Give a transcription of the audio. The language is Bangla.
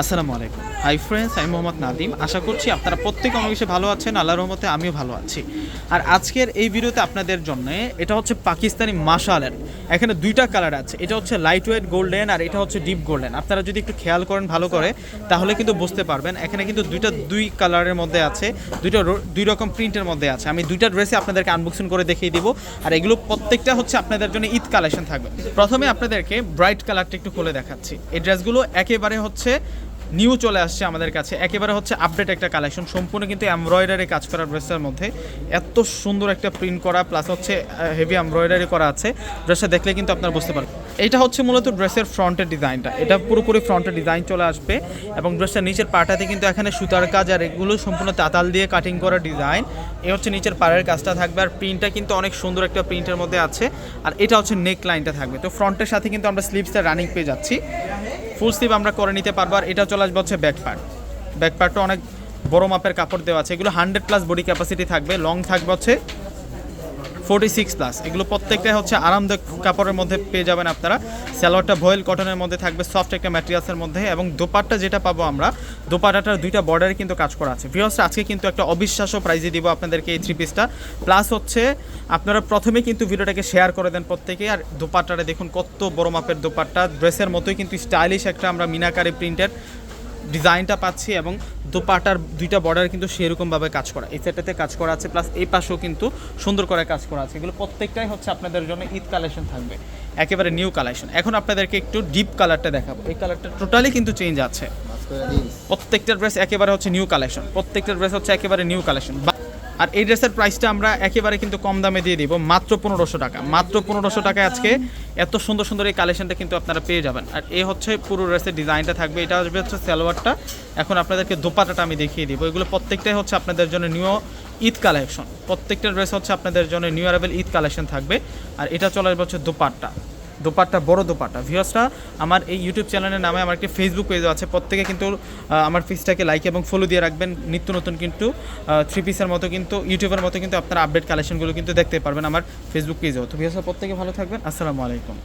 আসসালামু আলাইকুম। হাই ফ্রেন্ডস আমি মোহাম্মদ নাদিম। আশা করছি আপনারা প্রত্যেক অনেক ভালো আছেন, আল্লাহর রহমতে আমিও ভালো আছি। আর আজকের এই ভিডিওতে আপনাদের জন্য এটা হচ্ছে পাকিস্তানি মাশালের, এখানে দুইটা কালার আছে। এটা হচ্ছে লাইট ওয়েট গোল্ডেন আর এটা হচ্ছে ডিপ গোল্ডেন আপনারা যদি একটু খেয়াল করেন ভালো করে, তাহলে কিন্তু বুঝতে পারবেন, এখানে কিন্তু দুইটা দুই কালারের মধ্যে আছে, দুইটা দুই রকম প্রিন্টের মধ্যে আছে। আমি দুইটা ড্রেসে আপনাদেরকে আনবক্সিং করে দেখিয়ে দিব। আর এগুলো প্রত্যেকটা হচ্ছে আপনাদের জন্য ঈদ কালেকশন থাকবে। প্রথমে আপনাদেরকে ব্রাইট কালারটা একটু খুলে দেখাচ্ছি। এই ড্রেসগুলো একেবারে হচ্ছে নিউ চলে আসছে আমাদের কাছে। একেবারে হচ্ছে আপডেট একটা কালেকশন সম্পূর্ণ কিন্তু এমব্রয়ডারি কাজ করা ড্রেসের মধ্যে। এত সুন্দর একটা প্রিন্ট করা প্লাস হচ্ছে হেভি এমব্রয়ডারি করা আছে। ড্রেসটা দেখলে কিন্তু আপনারা বুঝতে পারবেন। এটা হচ্ছে মূলত ড্রেসের ফ্রন্টের ডিজাইনটা এটা পুরোপুরি ফ্রন্টের ডিজাইন চলে আসবে এবং ড্রেসটার নিচের পাটাতে কিন্তু এখানে সুতার কাজ আর এগুলো সম্পূর্ণ তাতাল দিয়ে কাটিং করা ডিজাইন এ হচ্ছে নিচের পাড়ের কাজটা থাকবে আর প্রিন্টটা কিন্তু অনেক সুন্দর একটা প্রিন্টের মধ্যে আছে। আর এটা হচ্ছে নেক লাইনটা থাকবে। তো ফ্রন্টের সাথে কিন্তু আমরা স্লিপসটা রানিং পেয়ে যাচ্ছি। ফুল স্লিভ আমরা করে নিতে পারব আর এটা চলে আসবে হচ্ছে ব্যাক পার্ট ব্যাক পার্টটা অনেক বড় মাপের কাপড় দেওয়া আছে। এগুলো হান্ড্রেড প্লাস বডি ক্যাপাসিটি থাকবে লং থাকবে হচ্ছে ফোর্টি সিক্স প্লাস এগুলো প্রত্যেকটাই হচ্ছে আরামদায়ক কাপড়ের মধ্যে পেয়ে যাবেন আপনারা। স্যালোয়ারটা ভয়েল কটনের মধ্যে থাকবে সফট একটা ম্যাটেরিয়ালসের মধ্যে এবং দোপাট্টা যেটা পাবো আমরা, দোপাট্টাটার দুইটা বর্ডারে কিন্তু কাজ করা আছে। ভিওস আজকে কিন্তু একটা অবিশ্বাস্য প্রাইজে দিব আপনাদেরকে এই থ্রি পিসটা প্লাস হচ্ছে, আপনারা প্রথমে কিন্তু ভিডিওটাকে শেয়ার করে দেন প্রত্যেকে, আর দোপাট্টাটা দেখুন কত বড় মাপের দোপাট্টা। ড্রেসের মতোই কিন্তু স্টাইলিশ একটা আমরা মিনাকারি প্রিন্টের ডিজাইনটা পাচ্ছি এবং দোপাটার দুইটা বর্ডার কিন্তু সেরকমভাবে কাজ করা। এই সেটাতে কাজ করা আছে প্লাস এই পাশেও কিন্তু সুন্দর করে কাজ করা আছে। এগুলো প্রত্যেকটাই হচ্ছে আপনাদের জন্য ঈদ কালেকশন থাকবে। একেবারে নিউ কালেকশন এখন আপনাদেরকে একটু ডিপ কালারটা দেখাবো। এই কালারটা টোটালি কিন্তু চেঞ্জ আছে। প্রত্যেকটা ড্রেস একেবারে হচ্ছে নিউ কালেকশন প্রত্যেকটা ড্রেস হচ্ছে একেবারে নিউ কালেকশন আর এই ড্রেসের প্রাইসটা আমরা একেবারে কিন্তু কম দামে দিয়ে দিব, মাত্র পনেরোশো টাকা। মাত্র পনেরোশো টাকায় আজকে। এত সুন্দর সুন্দর এই কালেকশনটা কিন্তু আপনারা পেয়ে যাবেন। আর এ হচ্ছে পুরো ড্রেসের ডিজাইনটা থাকবে। এটা আসবে হচ্ছে সালোয়ারটা। এখন আপনাদেরকে দোপাটাটা আমি দেখিয়ে দিব। এগুলো প্রত্যেকটাই হচ্ছে আপনাদের জন্য নিউ ঈদ কালেকশন প্রত্যেকটা ড্রেস হচ্ছে আপনাদের জন্য নিউ অ্যারাবেল ঈদ কালেকশন থাকবে। আর এটা চলে হচ্ছে দোপাট্টা। দোপাট্টা, বড় দোপাট্টা। ভিউয়ার্সরা আমার এই ইউটিউব চ্যানেলের নামে আমার একটি ফেসবুক পেজও আছে। প্রত্যেকে কিন্তু আমার পেজটাকে লাইক এবং ফলো দিয়ে রাখবেন। নিত্য নতুন কিন্তু থ্রি পিসের মতো কিন্তু ইউটিউবের মতো কিন্তু আপনারা আপডেট কালেকশনগুলো কিন্তু দেখতে পারবেন আমার ফেসবুক পেজেও তো ভিউয়ার্সরা প্রত্যেকে ভালো থাকবেন। আসসালামু আলাইকুম।